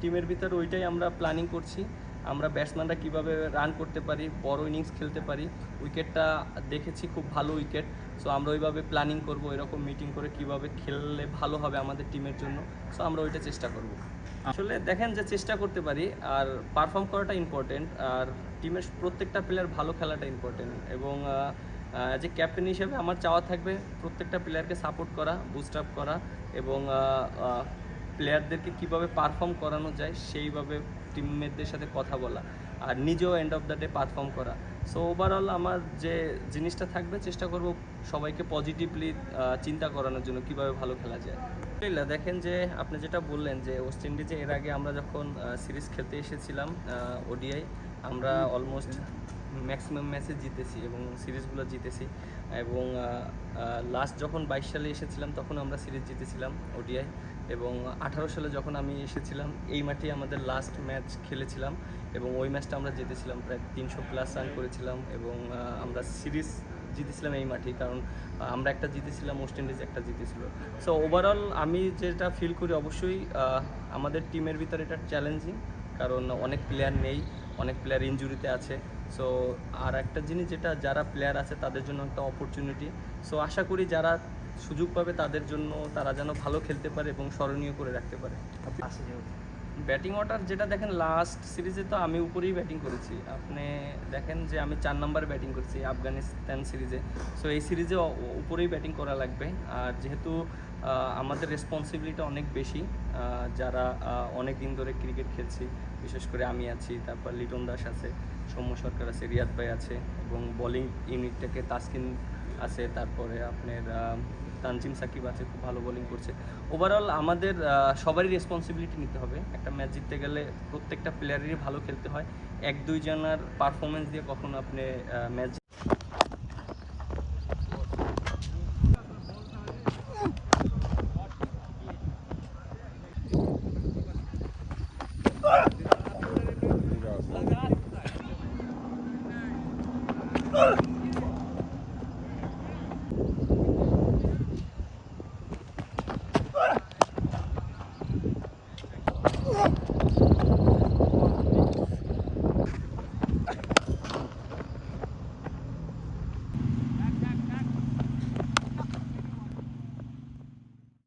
টিমের ভিতরে ওইটাই আমরা প্ল্যানিং করছি। আমরা ব্যাটসম্যানরা কীভাবে রান করতে পারি, বড় ইনিংস খেলতে পারি উইকেটটা দেখেছি খুব ভালো উইকেট সো আমরা ওইভাবে প্ল্যানিং করব, এরকম মিটিং করে কীভাবে খেললে ভালো হবে আমাদের টিমের জন্য। সো আমরা ওইটা চেষ্টা করব। আসলে দেখেন যে চেষ্টা করতে পারি, আর পারফর্ম করাটা ইম্পর্টেন্ট আর টিমের প্রত্যেকটা প্লেয়ার ভালো খেলাটা ইম্পর্টেন্ট এবং যে ক্যাপ্টেন হিসেবে আমার চাওয়া থাকবে প্রত্যেকটা প্লেয়ারকে সাপোর্ট করা বুস্ট আপ করা এবং প্লেয়ারদেরকে কীভাবে পারফর্ম করানো যায় সেইভাবে টিমমেটদের সাথে কথা বলা আর নিজেও end of the day perform করা। সো ওভারঅল আমার যে জিনিসটা থাকবে চেষ্টা করব সবাইকে পজিটিভলি চিন্তা করানোর জন্য কীভাবে ভালো খেলা যায়। আলহামদুলিল্লাহ দেখেন যে আপনি যেটা বললেন যে ওয়েস্ট ইন্ডিজে এর আগে আমরা যখন সিরিজ খেলতে এসেছিলাম ওডিআই আমরা অলমোস্ট ম্যাক্সিমাম ম্যাচে জিতেছি এবং সিরিজগুলো জিতেছি। এবং লাস্ট যখন বাইশ সালে এসেছিলাম, তখন আমরা সিরিজ জিতেছিলাম ওডিআই। এবং আঠারো সালে যখন আমি এসেছিলাম, এই মাঠেই আমাদের লাস্ট ম্যাচ খেলেছিলাম এবং ওই ম্যাচটা আমরা জিতেছিলাম। প্রায় তিনশো প্লাস রান করেছিলাম এবং আমরা সিরিজ জিতেছিলাম এই মাঠেই কারণ আমরা একটা জিতেছিলাম ওয়েস্ট ইন্ডিজ একটা জিতেছিল। সো ওভারঅল আমি যেটা ফিল করি অবশ্যই আমাদের টিমের ভিতরে এটা চ্যালেঞ্জিং কারণ অনেক প্লেয়ার নেই, অনেক প্লেয়ার ইঞ্জুরিতে আছে। সো আর একটা জিনিস যেটা যারা প্লেয়ার আছে, তাদের জন্য একটা অপরচুনিটি সো আশা করি যারা সুযোগ পাবে, তাদের জন্য তারা যেন ভালো খেলতে পারে এবং স্মরণীয় করে রাখতে পারে। ব্যাটিং অর্ডার যেটা দেখেন লাস্ট সিরিজে তো আমি উপরেই ব্যাটিং করেছি। আপনি দেখেন যে আমি চার নাম্বার ব্যাটিং করছি আফগানিস্তান সিরিজে সো এই সিরিজে উপরেই ব্যাটিং করা লাগবে। আর যেহেতু আমাদের রেসপন্সিবিলিটি অনেক বেশি যারা অনেক দিন ধরে ক্রিকেট খেলছি, বিশেষ করে আমি আছি, তারপর লিটন দাস আছে, সৌম্য সরকার আছে, রিয়াদ ভাই আছে, এবং বোলিং ইউনিটটাকে তাসকিন আছে, তারপরে আপনার তানজিম সাকিব আছে, খুব ভালো বোলিং করছে। ওভারঅল আমাদের সবারই রেসপন্সিবিলিটি নিতে হবে। একটা ম্যাচ জিততে গেলে প্রত্যেকটা প্লেয়ারেরই ভালো খেলতে হয়। এক, দুই জনার পারফরমেন্স দিয়ে কখনো আপনি ম্যাচ Oh!